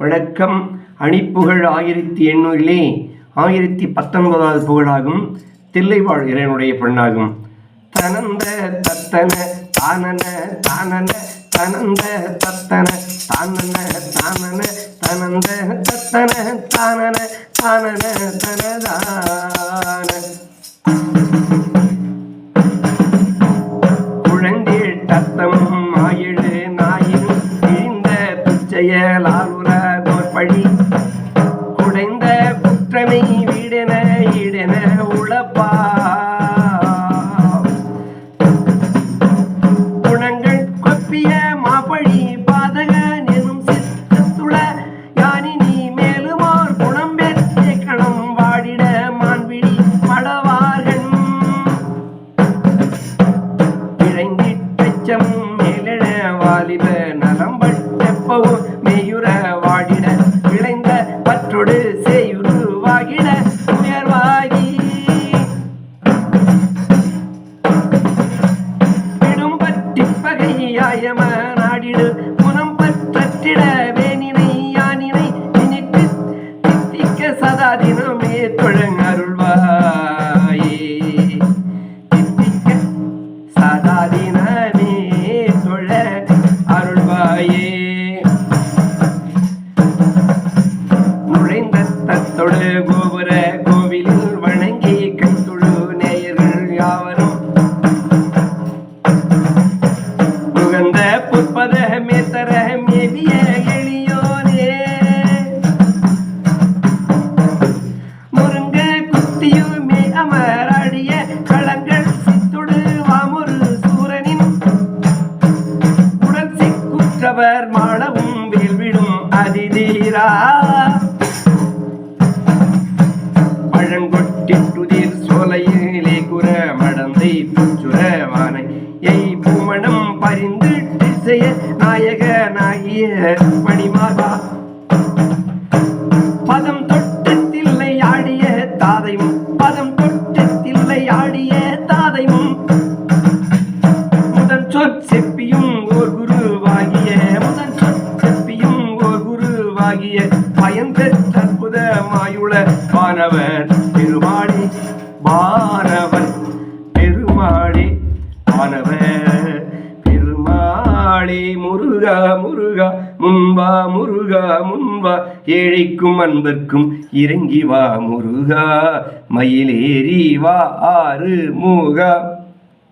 வழக்கம். அணிப்புகழ் ஆயிரத்தி எண்ணூறிலே ஆயிரத்தி பத்தொன்பதாவது புகழாகும். தில்லைவாழ் இறைவனுடைய பெண்ணாகும் தனந்த தத்தன தானன தானன தனந்த தத்தன தானன தானன தனந்த தத்தன தானன தானன தனதான. குற்றமை விடன இடன உழப்பா. குணங்கள் கொப்பிய மாப்பழி பாதக நெனும் சித்தத்துள யானி நீ மேலுமோர் குணம் பெற்றே களம் வாடிட மான்பிடி மடவார்கள் இழைந்திட்டச்சம் மேலிட வாலிப பற்றி நாடிடு குணம் பற்றிட வேணினை யானினை நினைத்து தித்திக்க சதா தினமே தொழங் அருள்வாயே தித்திக்க சதா தினமே தொழ அருள்வாயே. நுழைந்த தத்தொடு கோபுர அதிதீரா பழங்கொட்டிட்டுதிர் சோலையிலே குற மடந்தை புச்சுர வானை எய் பூமணம் பரிந்து செய்ய நாயக நாகிய மணிமாகா பதம் தொட்டத்தில்லை ஆடிய தாதையும் பதம் தொட்டத்தில்லை ஆடிய மாயுள மாணவன் பெருமாடி மாணவன். பெருமாடி மாணவன். பெருமாளி முருகா முருகா முன்பா முருகா முன்பா. ஏழைக்கும் அன்பர்க்கும் இறங்கி வா முருகா. மயிலேறி வா ஆறு முகா.